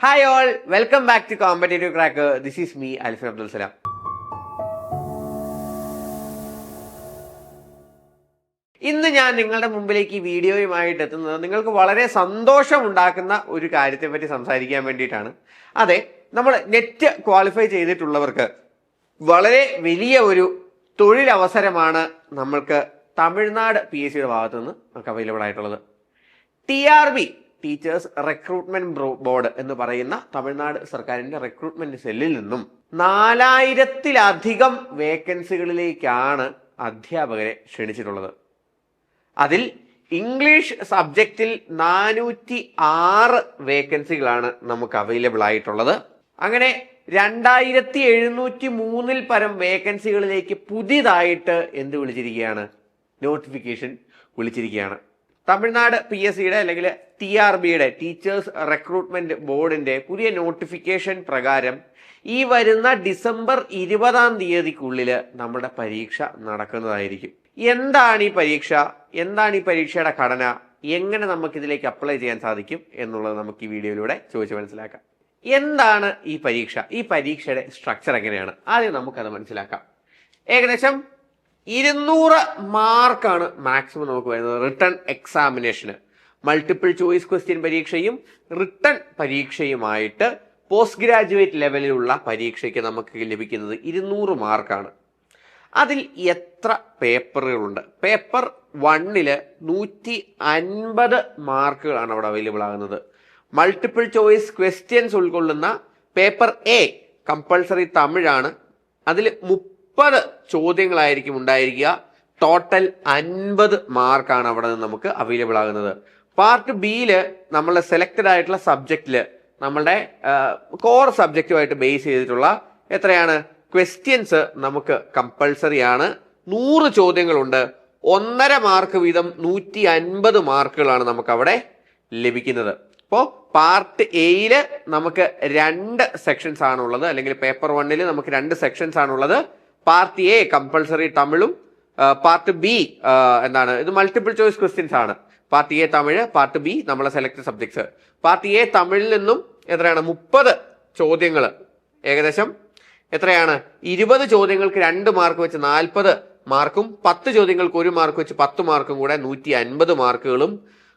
Hi all welcome back to competitive crack this is me Alfin Abdul Salam ഇന്ന് ഞാൻ നിങ്ങളുടെ മുമ്പിലേക്ക് ഈ വീഡിയോയുമായിട്ട് എത്തുന്നത് നിങ്ങൾക്ക് വളരെ സന്തോഷം ഉണ്ടാക്കുന്ന ഒരു കാര്യത്തെ പറ്റി സംസാരിക്കാൻ വേണ്ടിയിട്ടാണ്. അതെ നമ്മൾ നെറ്റ് ക്വാളിഫൈ ചെയ്തിട്ടുള്ളവർക്ക് വളരെ വലിയ ഒരു തൊഴിലവസരമാണ് നമ്മൾക്ക് തമിഴ്നാട് പി എസ് സിയുടെ ഭാഗത്തു നിന്ന് നമുക്ക് അവൈലബിൾ ആയിട്ടുള്ളത്. T R B teachers recruitment board എന്ന് പറയുന്ന തമിഴ്നാട് സർക്കാരിന്റെ റിക്രൂട്ട്മെന്റ് സെല്ലിൽ നിന്നും നാലായിരത്തിലധികം വേക്കൻസികളിലേക്കാണ് അധ്യാപകരെ ക്ഷണിച്ചിട്ടുള്ളത്. അതിൽ ഇംഗ്ലീഷ് സബ്ജക്റ്റിൽ നാനൂറ്റി ആറ് വേക്കൻസികളാണ് നമുക്ക് അവൈലബിൾ ആയിട്ടുള്ളത്. അങ്ങനെ രണ്ടായിരത്തി എഴുന്നൂറ്റി മൂന്നിൽ പരം വേക്കൻസികളിലേക്ക് പുതിയതായിട്ട് എന്ത് വിളിച്ചിരിക്കുകയാണ്? നോട്ടിഫിക്കേഷൻ വിളിച്ചിരിക്കുകയാണ്. തമിഴ്നാട് പി എസ് സിയുടെ അല്ലെങ്കിൽ ടി ആർ ബിയുടെ ടീച്ചേഴ്സ് റിക്രൂട്ട്മെന്റ് ബോർഡിന്റെ പുതിയ നോട്ടിഫിക്കേഷൻ പ്രകാരം ഈ വരുന്ന ഡിസംബർ ഇരുപതാം തീയതിക്കുള്ളിൽ നമ്മുടെ പരീക്ഷ നടക്കുന്നതായിരിക്കും. എന്താണ് ഈ പരീക്ഷ? എന്താണ് ഈ പരീക്ഷയുടെ ഘടന? എങ്ങനെ നമുക്ക് ഇതിലേക്ക് അപ്ലൈ ചെയ്യാൻ സാധിക്കും എന്നുള്ളത് നമുക്ക് ഈ വീഡിയോയിലൂടെ ചോദിച്ച് മനസ്സിലാക്കാം. എന്താണ് ഈ പരീക്ഷ? ഈ പരീക്ഷയുടെ സ്ട്രക്ചർ എങ്ങനെയാണ്? ആദ്യം നമുക്കത് മനസ്സിലാക്കാം. ഏകദേശം ഇരുന്നൂറ് മാർക്കാണ് മാക്സിമം നമുക്ക് വരുന്നത്. റിട്ടേൺ എക്സാമിനേഷന് മൾട്ടിപ്പിൾ ചോയ്സ് ക്വസ്റ്റ്യൻ പരീക്ഷയും റിട്ടേൺ പരീക്ഷയുമായിട്ട് പോസ്റ്റ് ഗ്രാജുവേറ്റ് ലെവലിലുള്ള പരീക്ഷയ്ക്ക് നമുക്ക് ലഭിക്കുന്നത് ഇരുന്നൂറ് മാർക്കാണ്. അതിൽ എത്ര പേപ്പറുകളുണ്ട്? പേപ്പർ വണ്ണിൽ നൂറ്റി അൻപത് മാർക്കുകളാണ് അവിടെ അവൈലബിൾ ആകുന്നത്. മൾട്ടിപ്പിൾ ചോയ്സ് ക്വസ്റ്റ്യൻസ് ഉൾക്കൊള്ളുന്ന പേപ്പർ എ കമ്പൾസറി തമിഴാണ്. അതിൽ മുപ്പത് ചോദ്യങ്ങളായിരിക്കും ഉണ്ടായിരിക്കുക. ടോട്ടൽ അൻപത് മാർക്കാണ് അവിടെ നിന്ന് നമുക്ക് അവൈലബിൾ ആകുന്നത്. പാർട്ട് ബിയിൽ നമ്മളുടെ സെലക്റ്റഡ് ആയിട്ടുള്ള സബ്ജക്റ്റിൽ നമ്മളുടെ കോർ സബ്ജക്റ്റുമായിട്ട് ബേസ് ചെയ്തിട്ടുള്ള എത്രയാണ്? ക്വസ്റ്റ്യൻസ് നമുക്ക് കമ്പൾസറി ആണ്. നൂറ് ചോദ്യങ്ങളുണ്ട്. ഒന്നര മാർക്ക് വീതം നൂറ്റി അൻപത് മാർക്കുകളാണ് നമുക്ക് അവിടെ ലഭിക്കുന്നത് അപ്പോൾ പാർട്ട് എയിൽ നമുക്ക് രണ്ട് സെക്ഷൻസ് ആണുള്ളത്. അല്ലെങ്കിൽ പേപ്പർ വണ്ണിൽ നമുക്ക് രണ്ട് സെക്ഷൻസ് ആണുള്ളത്. പാർട്ട് എ കമ്പൾസറി തമിഴും പാർട്ട് ബി എന്താണ് ഇത് മൾട്ടിപ്പിൾ ചോയ്സ് ക്വസ്റ്റ്യൻസ് ആണ്. Part A Tamil part B നമ്മളെ സെലക്ട് സബ്ജക്ട്സ് പാർട്ട് എ തമിഴിൽ നിന്നും എത്രയാണ്? മുപ്പത് ചോദ്യങ്ങൾ ഏകദേശം എത്രയാണ്? ഇരുപത് ചോദ്യങ്ങൾക്ക് രണ്ട് മാർക്ക് വെച്ച് നാൽപ്പത് മാർക്കും പത്ത് ചോദ്യങ്ങൾക്ക് ഒരു മാർക്ക് വെച്ച് പത്ത് മാർക്കും കൂടെ നൂറ്റി അൻപത് മാർക്കുകളും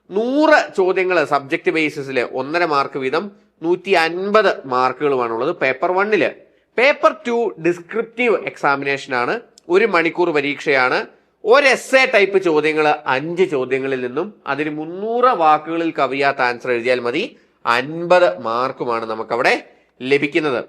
നൂറ് ചോദ്യങ്ങൾ സബ്ജക്ട് ബേസിസിൽ ഒന്നര മാർക്ക് വീതം നൂറ്റി അൻപത് മാർക്കുകളുമാണുള്ളത് പേപ്പർ വണ്ണിൽ പേപ്പർ ടു ഡിസ്ക്രിപ്റ്റീവ് എക്സാമിനേഷൻ ആണ് ഒരു മണിക്കൂർ പരീക്ഷയാണ്. ഒരു എസ് എ ടൈപ്പ് ചോദ്യങ്ങൾ അഞ്ച് ചോദ്യങ്ങളിൽ നിന്നും അതിന് മുന്നൂറ് വാക്കുകളിൽ കവിയാത്ത ആൻസർ എഴുതിയാൽ മതി. അൻപത് മാർക്കുമാണ് നമുക്കവിടെ ലഭിക്കുന്നത്.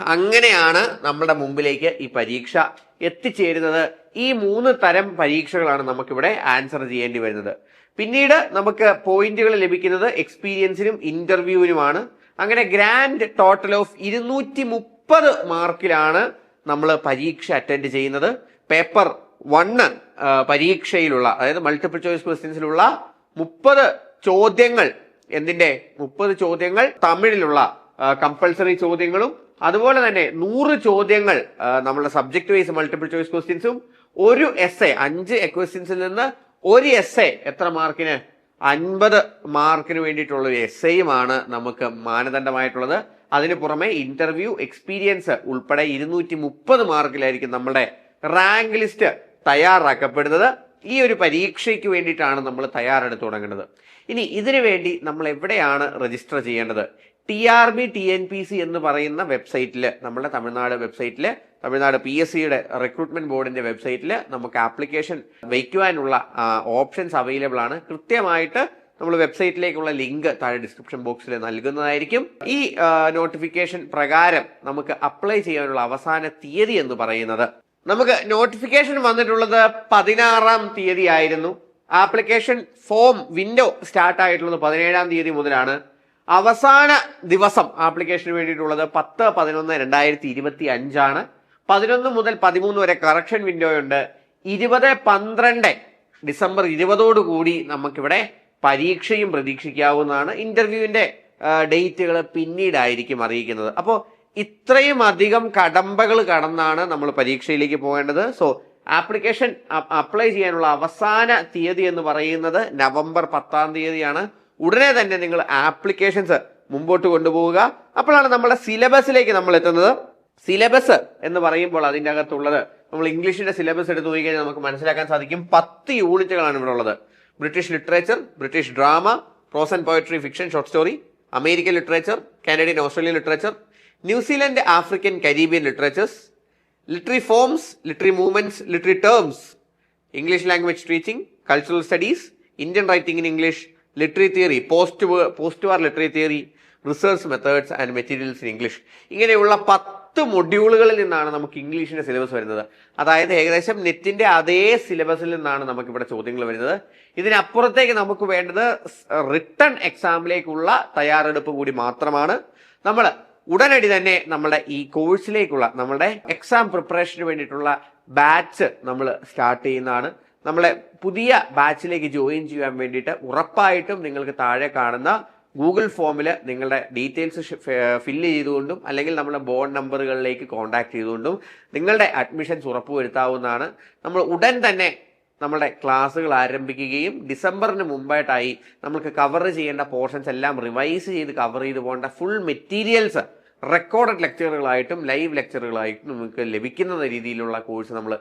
അങ്ങനെയാണ് നമ്മുടെ മുമ്പിലേക്ക് ഈ പരീക്ഷ എത്തിച്ചേരുന്നത്. ഈ മൂന്ന് തരം പരീക്ഷകളാണ് നമുക്കിവിടെ ആൻസർ ചെയ്യേണ്ടി വരുന്നത്. പിന്നീട് നമുക്ക് പോയിന്റുകൾ ലഭിക്കുന്നത് എക്സ്പീരിയൻസിനും ഇന്റർവ്യൂവിനുമാണ്. അങ്ങനെ ഗ്രാൻഡ് ടോട്ടൽ ഓഫ് ഇരുന്നൂറ്റി മുപ്പത് മാർക്കിലാണ് നമ്മൾ പരീക്ഷ അറ്റൻഡ് ചെയ്യുന്നത്. പേപ്പർ വണ്ണ് പരീക്ഷയിലുള്ള അതായത് മൾട്ടിപ്പിൾ ചോയ്സ് ക്വസ്റ്റ്യൻസിലുള്ള മുപ്പത് ചോദ്യങ്ങൾ എന്തിന്റെ മുപ്പത് ചോദ്യങ്ങൾ തമിഴിലുള്ള കമ്പൾസറി ചോദ്യങ്ങളും അതുപോലെ തന്നെ നൂറ് ചോദ്യങ്ങൾ നമ്മുടെ സബ്ജക്ട് വൈസ് മൾട്ടിപ്പിൾ ചോയ്സ് ക്വസ്റ്റ്യൻസും ഒരു എസ് എ അഞ്ച് ക്വസ്റ്റ്യൻസിൽ നിന്ന് ഒരു എസ് എ എത്ര മാർക്കിന്? അൻപത് മാർക്കിന് വേണ്ടിയിട്ടുള്ള ഒരു എസ് എയുമാണ് നമുക്ക് മാനദണ്ഡമായിട്ടുള്ളത്. അതിന് പുറമെ ഇന്റർവ്യൂ എക്സ്പീരിയൻസ് ഉൾപ്പെടെ ഇരുന്നൂറ്റി മുപ്പത് മാർക്കിലായിരിക്കും നമ്മുടെ റാങ്ക് ലിസ്റ്റ് തയ്യാറാക്കപ്പെടുന്നത്. ഈ ഒരു പരീക്ഷയ്ക്ക് വേണ്ടിയിട്ടാണ് നമ്മൾ തയ്യാറെടുത്ത് തുടങ്ങേണ്ടത് ഇനി ഇതിനു വേണ്ടി നമ്മൾ എവിടെയാണ് രജിസ്റ്റർ ചെയ്യേണ്ടത്? T R B T N P C എന്ന് പറയുന്ന വെബ്സൈറ്റിൽ നമ്മുടെ തമിഴ്നാട് വെബ്സൈറ്റിൽ തമിഴ്നാട് പി എസ് സിയുടെ റിക്രൂട്ട്മെന്റ് ബോർഡിന്റെ വെബ്സൈറ്റിൽ നമുക്ക് ആപ്ലിക്കേഷൻ വയ്ക്കുവാനുള്ള ഓപ്ഷൻസ് അവൈലബിൾ ആണ്. കൃത്യമായിട്ട് നമ്മൾ വെബ്സൈറ്റിലേക്കുള്ള ലിങ്ക് താഴെ ഡിസ്ക്രിപ്ഷൻ ബോക്സിൽ നൽകുന്നതായിരിക്കും. ഈ നോട്ടിഫിക്കേഷൻ പ്രകാരം നമുക്ക് അപ്ലൈ ചെയ്യാനുള്ള അവസാന തീയതി എന്ന് പറയുന്നത്. നമുക്ക് നോട്ടിഫിക്കേഷൻ വന്നിട്ടുള്ളത് പതിനാറാം തീയതി ആയിരുന്നു. ആപ്ലിക്കേഷൻ ഫോം വിൻഡോ സ്റ്റാർട്ട് ആയിട്ടുള്ളത് പതിനേഴാം തീയതി മുതലാണ്. അവസാന ദിവസം ആപ്ലിക്കേഷന് വേണ്ടിയിട്ടുള്ളത് പത്ത് പതിനൊന്ന് രണ്ടായിരത്തി ഇരുപത്തി അഞ്ചാണ് പതിനൊന്ന് മുതൽ പതിമൂന്ന് വരെ കറക്ഷൻ വിൻഡോ ഉണ്ട്. ഇരുപത് പന്ത്രണ്ട് ഡിസംബർ ഇരുപതോടു കൂടി നമുക്കിവിടെ പരീക്ഷയും പ്രതീക്ഷിക്കാവുന്നതാണ്. ഇന്റർവ്യൂവിന്റെ ഡേറ്റുകൾ പിന്നീടായിരിക്കും അറിയിക്കുന്നത്. അപ്പോൾ ഇത്രയും അധികം കടമ്പകൾ കടന്നാണ് നമ്മൾ പരീക്ഷയിലേക്ക് പോകേണ്ടത്. സോ ആപ്ലിക്കേഷൻ അപ്ലൈ ചെയ്യാനുള്ള അവസാന തീയതി എന്ന് പറയുന്നത് നവംബർ പത്താം തീയതിയാണ്. ഉടനെ തന്നെ നിങ്ങൾ ആപ്ലിക്കേഷൻസ് മുമ്പോട്ട് കൊണ്ടുപോവുക. അപ്പോഴാണ് നമ്മുടെ സിലബസിലേക്ക് നമ്മൾ എത്തുന്നത്. സിലബസ് എന്ന് പറയുമ്പോൾ അതിന്റെ അകത്തുള്ളത്. നമ്മൾ ഇംഗ്ലീഷിന്റെ സിലബസ് എടുത്ത് നോക്കിക്കഴിഞ്ഞാൽ നമുക്ക് മനസ്സിലാക്കാൻ സാധിക്കും. പത്ത് യൂണിറ്റുകളാണ് ഇവിടെ ഉള്ളത്. British literature British drama prose and poetry fiction short story American literature Canadian Australian literature New Zealand African Caribbean literatures literary forms literary movements literary terms English language teaching cultural studies Indian writing in English literary theory post post war literary theory research methods and materials in English ഇങ്ങനെയുള്ള പത്ത് മൊഡ്യൂളുകളിൽ നിന്നാണ് നമുക്ക് ഇംഗ്ലീഷിന്റെ syllabus വരുന്നത്. അതായത് ഏകദേശം നെറ്റിന്റെ അതേ സിലബസിൽ നിന്നാണ് നമുക്ക് ഇവിടെ ചോദ്യങ്ങൾ വരുന്നത്. ഇതിനപ്പുറത്തേക്ക് നമുക്ക് വേണ്ടത് റിട്ടേൺ എക്സാമിലേക്കുള്ള തയ്യാറെടുപ്പ് കൂടി മാത്രമാണ്. നമ്മൾ ഉടനടി തന്നെ നമ്മുടെ ഈ കോഴ്സിലേക്കുള്ള നമ്മുടെ എക്സാം പ്രിപ്പറേഷന് വേണ്ടിയിട്ടുള്ള ബാച്ച് നമ്മൾ സ്റ്റാർട്ട് ചെയ്യുന്നതാണ്. നമ്മളെ പുതിയ ബാച്ചിലേക്ക് ജോയിൻ ചെയ്യാൻ വേണ്ടിയിട്ട് ഉറപ്പായിട്ടും നിങ്ങൾക്ക് താഴെ കാണുന്ന ഗൂഗിൾ ഫോമിൽ നിങ്ങളുടെ ഡീറ്റെയിൽസ് ഫില്ല് ചെയ്തുകൊണ്ടും അല്ലെങ്കിൽ നമ്മുടെ ബോർഡ് നമ്പറുകളിലേക്ക് കോൺടാക്ട് ചെയ്തുകൊണ്ടും നിങ്ങളുടെ അഡ്മിഷൻസ് ഉറപ്പുവരുത്താവുന്നതാണ്. നമ്മൾ ഉടൻ തന്നെ നമ്മുടെ ക്ലാസ്സുകൾ ആരംഭിക്കുകയും ഡിസംബറിന് മുമ്പായിട്ടായി നമുക്ക് കവർ ചെയ്യേണ്ട പോർഷൻസ് എല്ലാം റിവൈസ് ചെയ്ത് കവർ ചെയ്ത് പോകേണ്ട ഫുൾ മെറ്റീരിയൽസ് റെക്കോർഡഡ് ലെക്ചറുകളായിട്ടും ലൈവ് ലെക്ചറുകളായിട്ടും നമുക്ക് ലഭിക്കുന്ന രീതിയിലുള്ള കോഴ്സ് നമ്മൾ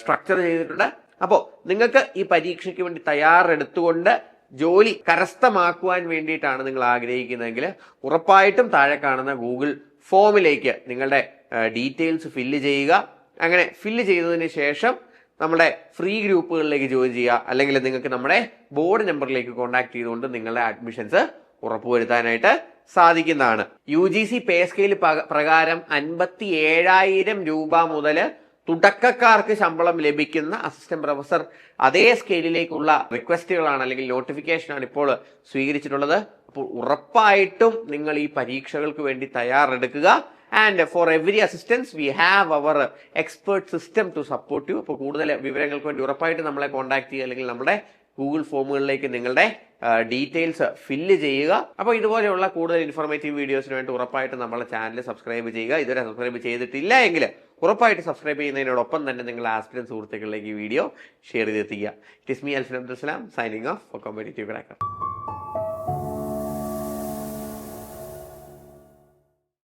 സ്ട്രക്ചർ ചെയ്തിട്ടുണ്ട്. അപ്പോൾ നിങ്ങൾക്ക് ഈ പരീക്ഷയ്ക്ക് വേണ്ടി തയ്യാറെടുത്തുകൊണ്ട് ജോലി കരസ്ഥമാക്കുവാൻ വേണ്ടിയിട്ടാണ് നിങ്ങൾ ആഗ്രഹിക്കുന്നതെങ്കിൽ ഉറപ്പായിട്ടും താഴെ കാണുന്ന ഗൂഗിൾ ഫോമിലേക്ക് നിങ്ങളുടെ ഡീറ്റെയിൽസ് ഫില്ല് ചെയ്യുക. അങ്ങനെ ഫില്ല് ചെയ്തതിന് ശേഷം നമ്മുടെ ഫ്രീ ഗ്രൂപ്പുകളിലേക്ക് ജോയിൻ ചെയ്യുക. അല്ലെങ്കിൽ നിങ്ങൾക്ക് നമ്മുടെ ബോർഡ് നമ്പറിലേക്ക് കോൺടാക്ട് ചെയ്തുകൊണ്ട് നിങ്ങളുടെ അഡ്മിഷൻസ് ഉറപ്പുവരുത്താനായിട്ട് സാധിക്കുന്നതാണ്. U G C pay scale പ്രകാരം അൻപത്തി ഏഴായിരം രൂപ മുതൽ തുടക്കക്കാർക്ക് ശമ്പളം ലഭിക്കുന്ന അസിസ്റ്റന്റ് പ്രൊഫസർ അതേ സ്കെയിലിലേക്കുള്ള റിക്വസ്റ്റുകളാണ് അല്ലെങ്കിൽ നോട്ടിഫിക്കേഷനാണ് ഇപ്പോൾ സ്വീകരിച്ചിട്ടുള്ളത്. അപ്പോൾ ഉറപ്പായിട്ടും നിങ്ങൾ ഈ പരീക്ഷകൾക്ക് വേണ്ടി തയ്യാറെടുക്കുക. And for every assistance we have our expert system to support you അപ്പോൾ കൂടുതൽ വിവരങ്ങൾക്ക് വേണ്ടി ഉറപ്പായിട്ട് നമ്മളെ കോൺടാക്ട് ചെയ്യുക. അല്ലെങ്കിൽ നമ്മുടെ ഗൂഗിൾ ഫോമുകളിലേക്ക് നിങ്ങളുടെ ഡീറ്റെയിൽസ് ഫില്ല് ചെയ്യുക. അപ്പോൾ ഇതുപോലെയുള്ള കൂടുതൽ ഇൻഫോർമേറ്റീവ് വീഡിയോസിന് വേണ്ടി ഉറപ്പായിട്ട് നമ്മളെ ചാനൽ സബ്സ്ക്രൈബ് ചെയ്യുക. ഇതുവരെ സബ്സ്ക്രൈബ് ചെയ്തിട്ടില്ല എങ്കിൽ ഉറപ്പായിട്ട് സബ്സ്ക്രൈബ് ചെയ്യുന്നതിനോടൊപ്പം തന്നെ നിങ്ങൾ ആസ്പിരൻ സുഹൃത്തുക്കളിലേക്ക് ഈ video share ചെയ്തെത്തിക്കുക. It is me Alfin Abdul Salam signing off for competitive cracker